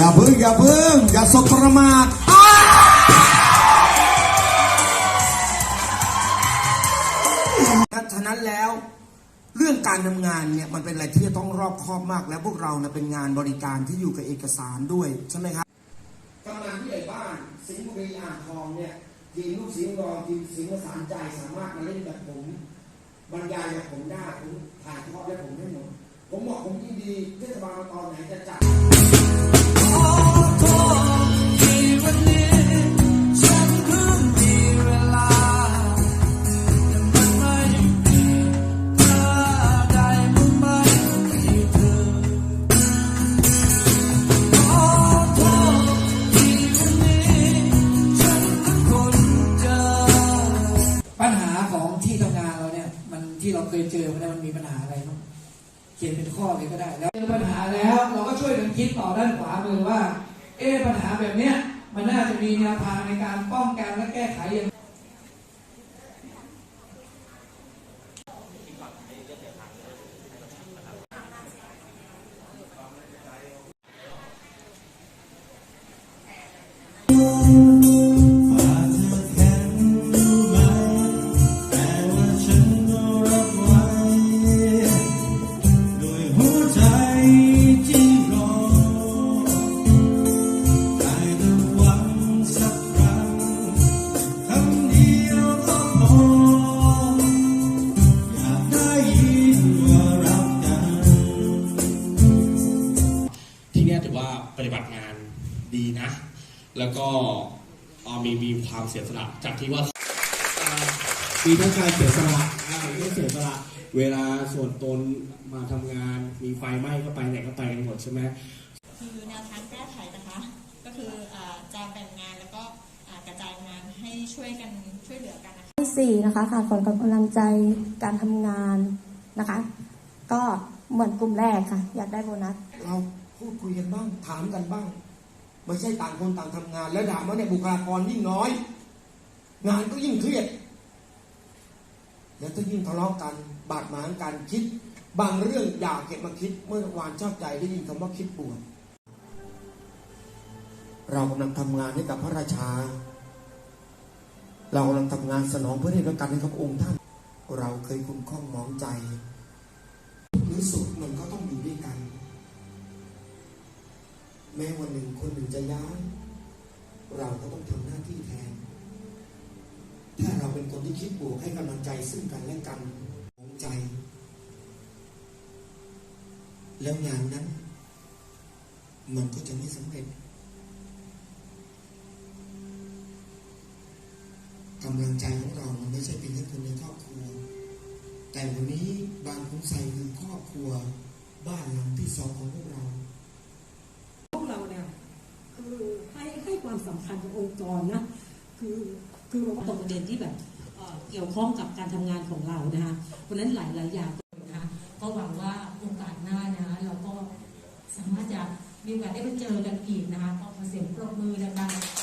อย่าพึ่งอย่าพึ่งอย่าสบประมาทอ้าฉะนั้นแล้ว เรื่องการทำงานเนี่ยมันเป็นอะไรที่ต้องรอบคอบมาก และพวกเราน่ะเป็นงานบริการที่อยู่กับเอกสารด้วยใช่ไหมครับกำนันผู้ใหญ่บ้าน สิงห์บุรีอ่างทองเนี่ยทีมลูกสิงห์รองทีมสิงห์ประสานใจสามารถมาเล่นแบบผมบรรยายแบบผมได้ผมถ่ายทอดได้ผมได้หมดผมบอกผมยินดีเทศบาลตอนไหนจะจัด ที่เราเคยเจอมาแล้วมันมีปัญหาอะไรบ้างเขียนเป็นข้อเลยก็ได้ แล้วเจอปัญหาแล้ว เราก็ช่วยกันคิดต่อด้านขวามือว่า เอ๊ะปัญหาแบบเนี้ยมันน่าจะมีแนวทางในการป้องกันและแก้ไขยังไง แล้วก็เอ่อมีมีความเสียสละจากที่ว่ามีทั้งการเสียสละอ่ามีทั้งเสียสละเวลาส่วนตนมาทำงานมีไฟไหม้ก็ไปไหนก็ไปกันหมดใช่ไหมคือแนวทางแก้ไขนะคะ ก็คืออาจะแบ่งงานแล้วก็อ่ากระจายงานให้ช่วยกันช่วยเหลือกันนะคะที่สี่นะคะขาดผลกำลังใจการทำงานนะคะ ก็เหมือนกลุ่มแรกค่ะ อยากได้โบนัสเราพูดคุยกันบ้างถามกันบ้าง ไม่ใช่ต่างคนต่างทำงาน แล้วด่ามาเนี่ยบุคลากรยิ่งน้อย งานก็ยิ่งเครียด แล้วถ้ายิ่งทะเลาะกัน บาดหมางกันคิด บางเรื่องอยากเก็บมาคิด เมื่อวานชอบใจได้ยินคำว่าคิดปวดเรากำลังทำงานให้กับพระราชา เรากำลังทำงานสนองเพระเนตรพระกันให้กับองค์ท่าน เราเคยคุ้มข้องมองใจ แม้วันหนึ่งคนหนึ่งจะย้าย เราก็ต้องทำหน้าที่แทน ถ้าเราเป็นคนที่คิดบวกให้กำลังใจซึ่งกันและกันของใจ แล้วงานนั้น มันก็จะไม่สำเร็จกำลังใจของเรา มันไม่ใช่เป็นแค่คนในครอบครัว แต่วันนี้บางคุ้มใส่คือครอบครัว บ้านหลังที่สองของพวกเรา พวกเราเนี่ย คือให้ให้ความสำคัญกับองค์กรนะคือคือเราตรงประเด็นที่แบบเกี่ยวข้องกับการทำงานของเรานะคะเพราะนั้นหลายหลายอย่างนะคะก็หวังว่าโอกาสหน้านะคะเราก็สามารถจะมีโอกาสได้ไปเจอกันอีกนะคะขอเสียงปรบมือดังๆ